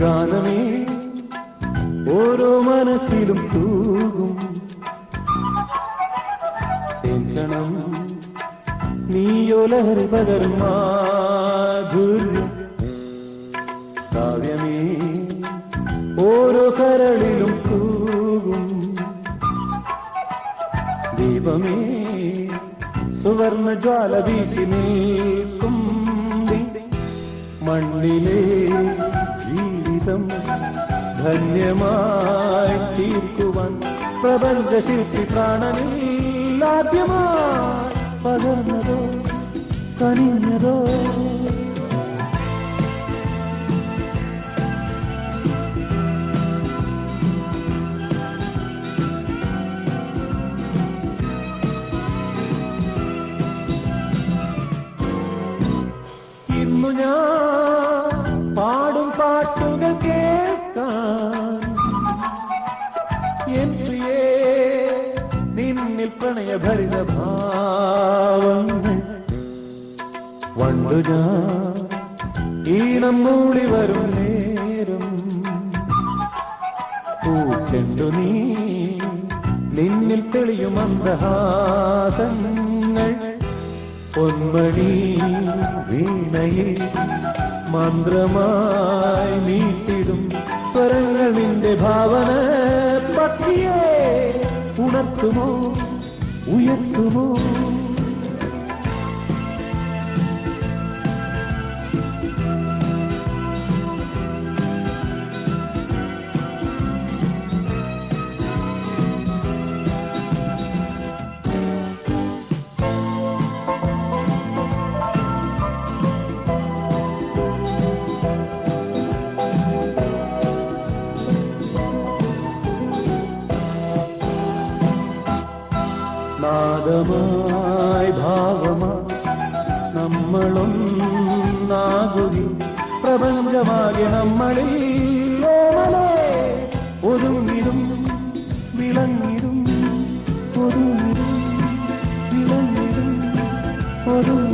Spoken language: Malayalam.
ഗാനമേ ഓരോ മനസ്സിലും തൂകും. എന്തണം നീയോലഹരി പകരും കാവ്യമേ ഓരോ കരളിലും തൂകും. ദീപമേ സുവർണ ജ്വാല വീശി നിൽക്കും മണ്ണിലെ ജീവിതം ധന്യമായി തീർക്കുവാൻ പ്രപഞ്ച ശില്പി പ്രാണനിൽ നിന്നിൽ പ്രണയഭരിത ഭാവങ്ങൾ വണ്ടു ഞാൻ ഈണം മൂളി വരും നേരം. പൂക്കണ്ടു നീ നിന്നിൽ തെളിയും അന്തഹാസങ്ങൾ. പൊന്മണി വീണയിൽ മന്ത്രമായി നീട്ടിടും സ്വരങ്ങൾ നിന്റെ ഭാവന പക്ഷിയെ வளர்க்குமோ உயர்த்துமோ? നാദമായി ഭാവമായി നാഗുരി പ്രപഞ്ചമാകെ നമ്മളിൽ ഒതുങ്ങിടും വിളങ്ങിടും ഒതുങ്ങിടും വിളങ്ങിടും ഒതുങ്ങി